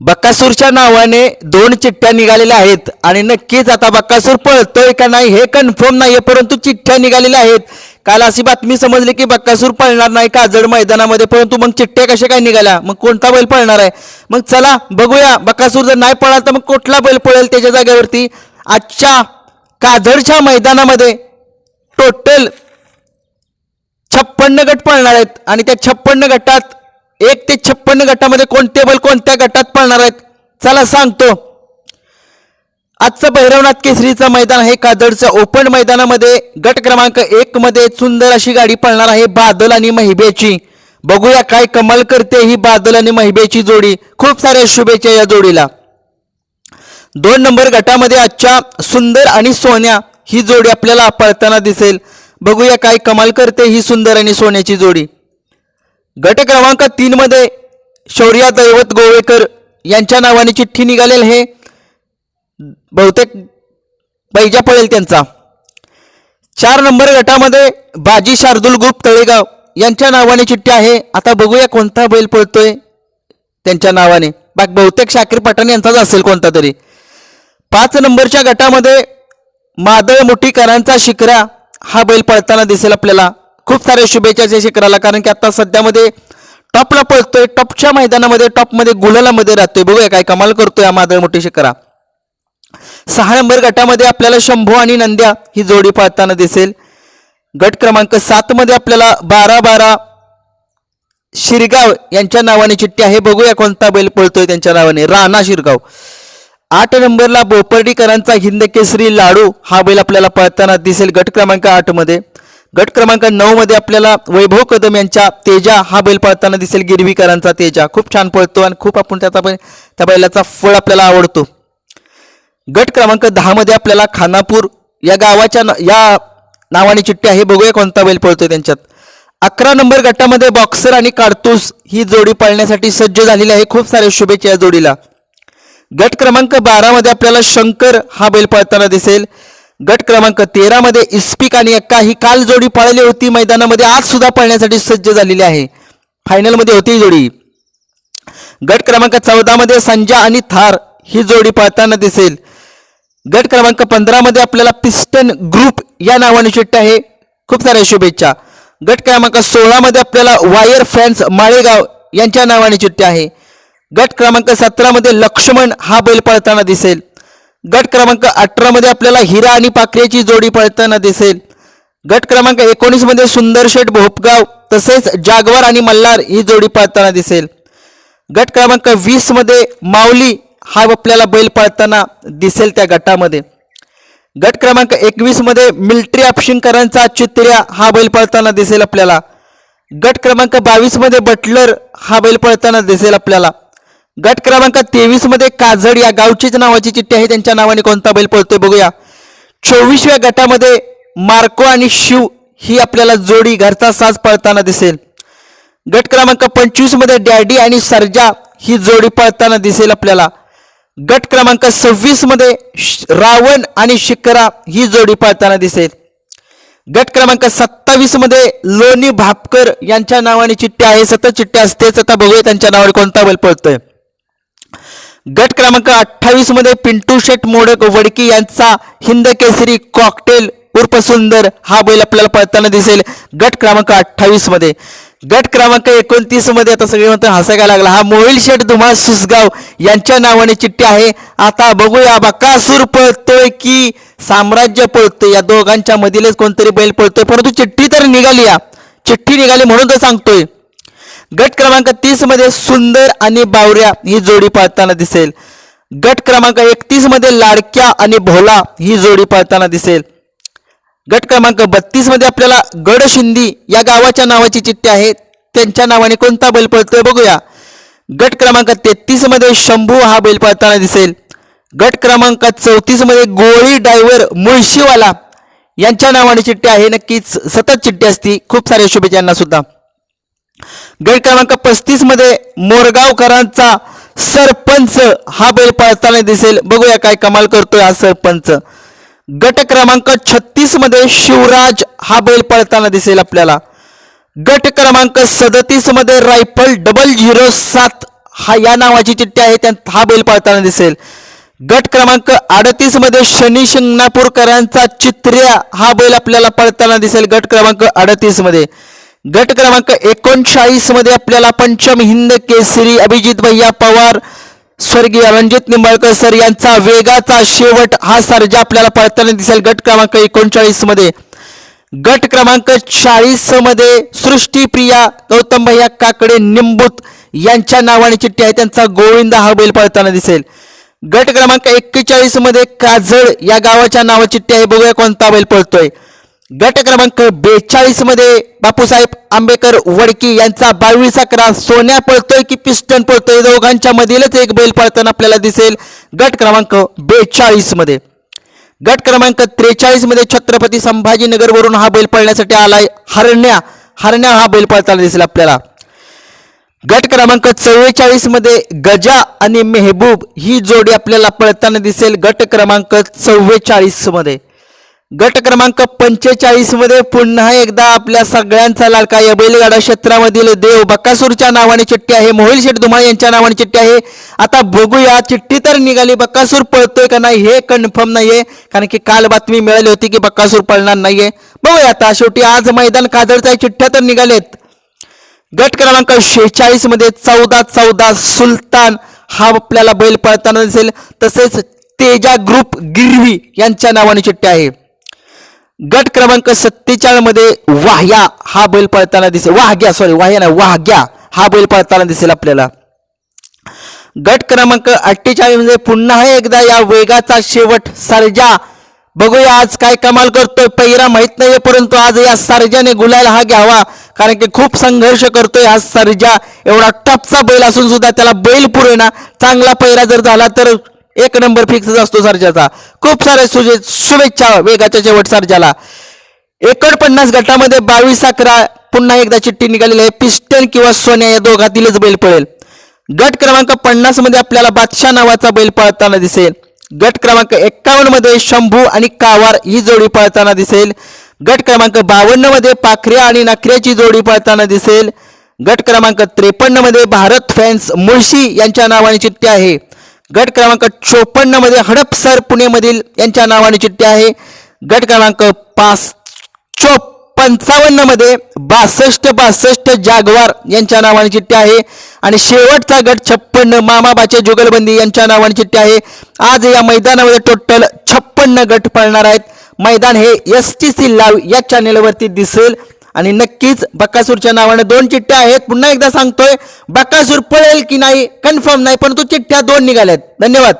बक्कासूरच्या नावाने दोन चिठ्ठ्या निघालेल्या आहेत आणि नक्कीच आता बक्कासूर पळतोय का नाही हे कन्फर्म नाही परंतु चिठ्ठ्या निघालेल्या आहेत. काल अशी बातमी समजली की बक्कासूर पळणार नाही काजड मैदानामध्ये परंतु मग चिठ्ठ्या कशा काय निघाल्या? मग कोणता बैल पळणार आहे? मग चला बघूया. बक्कासूर जर नाही पळाल तर मग कुठला बैल पळेल त्याच्या जागेवरती? आजच्या काजडच्या मैदानामध्ये टोटल छप्पन्न गट पळणार आहेत आणि त्या छप्पन्न गटात एक ते छप्पन्न गटामध्ये कोणते बैल कोणत्या गटात पळणार आहेत? चला सांगतो. आजचं भैरवनाथ केसरीचं मैदान आहे काजडच्या ओपन मैदानामध्ये. गट क्रमांक एक मध्ये सुंदर अशी गाडी पळणार आहे बादल आणि महिबेची. बघूया काय कमाल करते ही बादल आणि महिबेची जोडी. खूप साऱ्या शुभेच्छा या जोडीला. दोन नंबर गटामध्ये आजच्या सुंदर आणि सोन्या ही जोडी आपल्याला पळताना दिसेल. बघूया काय कमाल करते ही सुंदर आणि सोन्याची जोडी. गट क्रमांक तीन मध्ये शौर्या दैवत गोवेकर यांच्या नावाने चिठ्ठी निघालेल हे बहुतेक पैजा पडेल त्यांचा. चार नंबर गटामध्ये बाजी शार्दुल ग्रुप तळेगाव यांच्या नावाने चिठ्ठी आहे. आता बघूया कोणता बैल पळतोय त्यांच्या नावाने. बाकी बहुतेक शाकीर पठाण यांचाच असेल कोणता तरी. पाच नंबरच्या गटामध्ये मादळ मुठीकरांचा शिकरा हा बैल पळताना दिसेल आपल्याला. खूप साऱ्या शुभेच्छा त्या शिखराला कारण की आता सध्यामध्ये टॉपला पळतोय टॉपच्या मैदानामध्ये टॉपमध्ये गुलालामध्ये राहतोय. बघूया काय कमाल करतोय हा मादळ मोठी शिखरा. सहा नंबर गटामध्ये आपल्याला शंभू आणि नंद्या ही जोडी पाळताना दिसेल. गट क्रमांक सात मध्ये आपल्याला बारा बारा शिरगाव यांच्या नावाने चिठ्ठी आहे. बघूया कोणता बैल पळतोय त्यांच्या नावाने. राणा शिरगाव. आठ नंबरला बोपर्डीकरांचा हिंद केसरी लाडू हा बैल आपल्याला पळताना दिसेल. गट क्रमांक आठमध्ये. गट क्रमांक नऊ मध्ये आपल्याला वैभव कदम यांच्या तेजा हा बैल पळताना दिसेल गिरवीकरांचा तेजा. खूप छान पळतो आणि खूप आपण त्याचा बैल त्या बैलाचा फळ आपल्याला आवडतो. गट क्रमांक दहा मध्ये आपल्याला खानापूर या गावाच्या न- या नावाने चिठ्ठी आहे. बघूया कोणता बैल पळतोय त्यांच्यात. अकरा नंबर गटामध्ये बॉक्सर आणि काडतूस ही जोडी पाळण्यासाठी सज्ज झालेली आहे. खूप साऱ्या शुभेच्छा या जोडीला. गट क्रमांक बारामध्ये आपल्याला शंकर हा बैल पळताना दिसेल. गट क्रमांक तेरा मध्ये इस्पिक आणि अक्का ही काल जोडी पळाली होती. मैदानामध्ये आज सुद्धा पळण्यासाठी सज्ज झालेली आहे. फायनलमध्ये होती ही जोडी. गट क्रमांक चौदा मध्ये संजा आणि थार ही जोडी पळताना दिसेल. गट क्रमांक पंधरा मध्ये आपल्याला पिस्टन ग्रुप या नावाने चिट्ट आहे. खूप साऱ्या शुभेच्छा. गट क्रमांक सोळा मध्ये आपल्याला वायर फॅन्स माळेगाव यांच्या नावाने चिठ्ठी आहे. गट क्रमांक सतरा मध्ये लक्ष्मण हा बैल पळताना दिसेल. गट क्रमांक अठरा मध्ये आपल्याला हिरा आणि पाखरेची जोडी पळताना दिसेल. गट क्रमांक एकोणीसमध्ये सुंदर शेठ भोपगाव तसेच जागवार आणि मल्हार ही जोडी पळताना दिसेल. गट क्रमांक वीसमध्ये माऊली हा आपल्याला बैल पळताना दिसेल त्या गटामध्ये. गट क्रमांक एकवीसमध्ये मिल्ट्री अपशिंकरांचा चित्र्या हा बैल पळताना दिसेल आपल्याला. गट क्रमांक बावीसमध्ये बटलर हा बैल पळताना दिसेल आपल्याला. गट क्रमांक तेवीसमध्ये काजड या गावचीच नावाची चिठ्ठी आहे. त्यांच्या नावाने कोणता बैल पळतोय बघूया. चोवीसव्या गटामध्ये मार्को आणि शिव ही आपल्याला जोडी घरचा साज पळताना दिसेल. गट क्रमांक पंचवीसमध्ये डॅडी आणि सर्जा ही जोडी पळताना दिसेल आपल्याला. गट क्रमांक सव्वीसमध्ये श- रावण आणि शिखरा ही जोडी पळताना दिसेल. गट क्रमांक सत्तावीसमध्ये लोणी भापकर यांच्या नावाने चिठ्ठी आहे. सतत चिठ्ठी असतेच. आता बघूया त्यांच्या नावाने कोणता बैल पळतोय. गट क्रमांक अठ्ठावीसमध्ये पिंटू शेट मोडक वडकी यांचा हिंद केसरी कॉकटेल उर्फ सुंदर हा बैल आपल्याला पळताना दिसेल. गट क्रमांक अठ्ठावीसमध्ये. गट क्रमांक एकोणतीसमध्ये आता सगळे म्हणतात हसायला लागला. हा मोहिल शेठ धुमाळ शिसगाव यांच्या नावाने चिठ्ठी आहे. आता बघूया बकासूर पळतोय की साम्राज्य पळतोय? या दोघांच्या मधीलच कोणतरी बैल पळतोय. परंतु चिठ्ठी तर निघाली या. चिठ्ठी निघाली म्हणून तर सांगतोय. गट क्रमांक तीसमध्ये सुंदर आणि बावऱ्या ही जोडी पाळताना दिसेल. गट क्रमांक एकतीसमध्ये लाडक्या आणि भोला ही जोडी पाळताना दिसेल. गट क्रमांक बत्तीसमध्ये आपल्याला गडशिंदी या गावाच्या नावाची चिठ्ठी आहे. त्यांच्या नावाने कोणता बैल पळतोय बघूया. गट क्रमांक तेहतीसमध्ये शंभू हा बैल पळताना दिसेल. गट क्रमांक चौतीसमध्ये गोळी डायव्हर मुळशीवाला यांच्या नावाने चिठ्ठी आहे. नक्कीच सतत चिठ्ठी असती. खूप साऱ्या शुभेच्छांना सुद्धा. गट क्रमांक पस्तीसमध्ये मोरगावकरांचा सरपंच हा बैल पळताना दिसेल. बघूया काय कमाल करतोय हा सरपंच. गट क्रमांक छत्तीसमध्ये शिवराज हा बैल पळताना दिसेल आपल्याला. गट क्रमांक सदतीसमध्ये रायफल डबल झिरो सात हा या नावाची चिठ्ठी आहे त्यात हा बैल पळताना दिसेल. गट क्रमांक अडतीसमध्ये शनी शिंगणापूरकरांचा चित्र्या हा बैल आपल्याला पळताना दिसेल. गट क्रमांक अडतीसमध्ये. गट क्रमांक एकोणचाळीसमध्ये आपल्याला पंचम हिंद केसरी अभिजित भैया पवार स्वर्गीय रणजित निंबाळकर सर यांचा वेगाचा शेवट हा सर्जा आपल्याला पळताना दिसेल. गट क्रमांक एकोणचाळीसमध्ये. गट क्रमांक चाळीसमध्ये सृष्टीप्रिया गौतम भैया काकडे निंबूत यांच्या नावाने चिठ्ठी आहे. त्यांचा गोविंद हा बैल पळताना दिसेल. गट क्रमांक एक्केचाळीसमध्ये काजळ या गावाच्या नावाची चिठ्ठी आहे. बघूया कोणता बैल पळतोय. गट क्रमांक बेचाळीसमध्ये बापूसाहेब आंबेकर वडकी यांचा बावीस अकरा सोन्या पळतोय की पिस्टन पळतोय दोघांच्या मधीलच एक बैल पळताना आपल्याला दिसेल गट क्रमांक बेचाळीसमध्ये. गट क्रमांक त्रेचाळीसमध्ये छत्रपती संभाजीनगरवरून हा बैल पळण्यासाठी आलाय हरण्या. हरण्या हा बैल पळताना दिसेल आपल्याला. गट क्रमांक चव्वेचाळीसमध्ये गजा आणि मेहबूब ही जोडी आपल्याला पळताना दिसेल गट क्रमांक चव्वेचाळीसमध्ये. गट क्रमांक पंचेचाळीसमध्ये पुन्हा एकदा आपल्या सगळ्यांचा लाडका या बैलगाडा क्षेत्रामधील देव बकासूरच्या नावाने चिठ्ठी आहे. मोहिल शेठ धुमाळ यांच्या नावाने चिठ्ठी आहे. आता बघूया चिठ्ठी तर निघाली. बकासूर पळतोय का नाही हे कन्फर्म नाहीये. कारण की काल बातमी मिळाली होती की बकासूर पळणार नाहीये. बघूया आता शेवटी आज मैदान कादळच्या चिठ्ठ्या तर निघालेत. गट क्रमांक शेहेचाळीसमध्ये चौदा चौदा सुलतान हा आपल्याला बैल पळताना दिसेल. तसेच तेजा ग्रुप गिरवी यांच्या नावाने चिठ्ठी आहे. गट क्रमांक सत्तेचाळीसमध्ये वाह्या हा बैल पळताना दिसेल. वाहग्या सॉरी वाह्या नाही वाहग्या हा बैल पळताना दिसेल आपल्याला. गट क्रमांक अठ्ठेचाळीसमध्ये पुन्हा एकदा या वेगाचा शेवट सर्जा. बघूया आज काय कमाल करतोय पहिरा माहीत नाहीये परंतु आज या सर्जाने गुलाल हा घ्यावा. कारण की खूप संघर्ष करतोय हा सर्जा. एवढा टपचा बैल असून सुद्धा त्याला बैल पुरेना. चांगला पहिरा जर झाला तर एक नंबर फिक्स असतो सर्जाचा. खूप सारे सुजे शुभेच्छा वेगाच्या शेवट सर्जाला. एकोणपन्नास गटामध्ये बावीस अकरा पुन्हा एकदा चिठ्ठी निघालेली आहे. पिस्टन किंवा सोन्या या दोघातीलच बैल पळेल. गट क्रमांक पन्नासमध्ये आपल्याला बादशाह नावाचा बैल पळताना दिसेल. गट क्रमांक एक्कावन्नमध्ये शंभू आणि कावार ही जोडी पळताना दिसेल. गट क्रमांक बावन्नमध्ये पाखऱ्या आणि नखऱ्याची जोडी पळताना दिसेल. गट क्रमांक त्रेपन्नमध्ये भारत फॅन्स मुळशी यांच्या नावाने चिठ्ठी आहे. गट क्रमांक चोपन्नमध्ये हडपसर पुणेमधील यांच्या नावाने चिठ्ठी आहे. गट क्रमांक पाच चो पंचावन्नमध्ये बासष्ट बासष्ट जागवार यांच्या नावाने चिठ्ठी आहे. आणि शेवटचा गट छप्पन्न मामाबाचे जुगलबंदी यांच्या नावाने चिठ्ठी आहे. आज या मैदानामध्ये टोटल छप्पन्न गट पळणार आहेत. मैदान हे एस टी सी लाईव्ह या चॅनेलवरती दिसेल. आणि नक्कीच बकासूरच्या नावाने दोन चिठ्ठ्या आहेत. पुन्हा एकदा सांगतोय बकासूर पळेल की नाही कन्फर्म नाही परंतु चिठ्ठ्या दोन निघाल्यात. धन्यवाद.